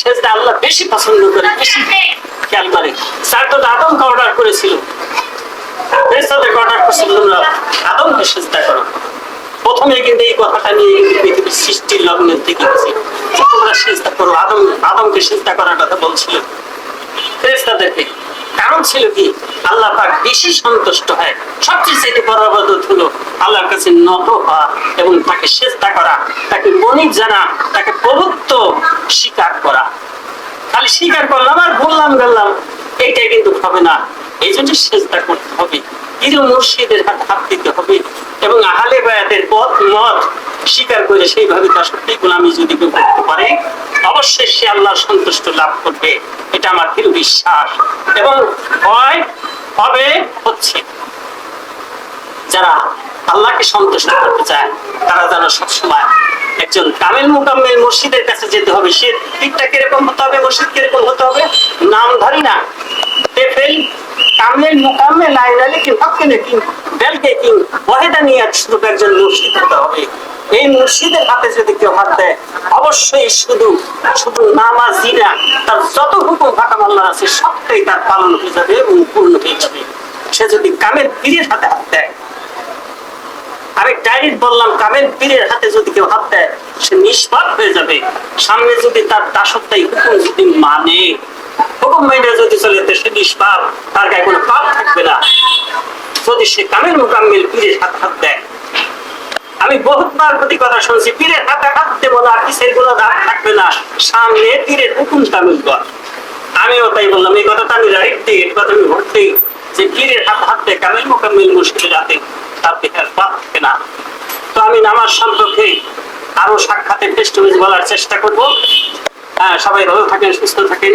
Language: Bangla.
সেজদা আল্লাহ বেশি পছন্দ করে বেশি খেয়াল করে। স্যার তো আদমকে অর্ডার করেছিল? ফেরেশতাদেরকে অর্ডার করছিল? তোমরা আদমকে সেজদা করো। প্রথমে কিন্তু এই কথাটা নিয়ে পৃথিবীর সৃষ্টির লগ্নের থেকে গেছে তোমরা সেজদা করো আদম আদমকে সেজদা করার কথা বলছিল। ফেরেশতাদেরকে কারণ ছিল কি? আল্লাহ পাক বেশি সন্তুষ্ট হয়। সবচেয়ে চাইতে বড় হলো আল্লাহর কাছে নত হওয়া এবং তাকে চেষ্টা করা, তাকে মনিব জানা, তাকে প্রভুত্ব স্বীকার করা। খালি স্বীকার করলাম আর বললাম গেলাম, এইটাই কিন্তু হবে না। এই জন্য চেষ্টা করতে হবে। পীর মুর্শিদের হাত হাত দিতে হবে এবং আহলে বায়াতের পথ মত স্বীকার করে সেইভাবে তার সত্যি গোলামি যদি কেউ করতে পারে, অবশ্যই সে আল্লাহ সন্তুষ্ট লাভ করবে। এটা আমার দৃঢ় বিশ্বাস। এবং হয় হবে হচ্ছে যারা আল্লাহকে সন্তুষ্ট করতে চায়, তারা যেন সবসময় একজন কামেল মুকাম্মেল মসজিদের কাছে যেতে হবে। সে দিকটা কীরকম হতে হবে, মসজিদ কীরকম হতে হবে? নাম ধরি না। কামেল মুকাম্মেল আইনা লেকিন হককে লেকিন বেলকে কিন ওয়াহেদা নিয়ে শুধু একজন মসজিদ হতে হবে? এই মসজিদের হাতে যদি কেউ হাত দেয়, অবশ্যই শুধু শুধু নামাজি না তার যত হুকুম হাকাম আল্লাহ আছে, সবটাই তার পালন হয়ে যাবে এবং পূর্ণ হয়ে যাবে। সে যদি কামেল পীরের হাতে হাত দেয় আমি ডাইরেক্ট বললাম কামেল পীরের হাতে যদি কেউ হাত দেয়, সে নিষ্পাপ হয়ে যাবে। সামনে যদি তার দাসত্বাই হুকুম যদি মানে হুকুম মাইনে যদি চলে তো সে নিষ্পাপ, তার গায়ে কোনো পাপ থাকবে না। যদি সে কামেল মুকাম্মেল পীরের হাত হাত দেয়। আমি বহুতবার প্রতি কথা শুনছি পীরের হাতে হাত দেবো না দাগ থাকবে না। সামনে পীরের হুকুম আমিও তাই বললাম, এই কথাটা আমি রাইট দিই কথা আমি যে পীরের হাত হাত দেয় কামেল মোকাম্মিল মুশকিলের হাতে তার পাপ থাকে না। তো আমি নামাজ সম্পর্কে আরও সাক্ষাতে বলার চেষ্টা করব। হ্যাঁ সবাই ভালো থাকেন, সুস্থ থাকেন।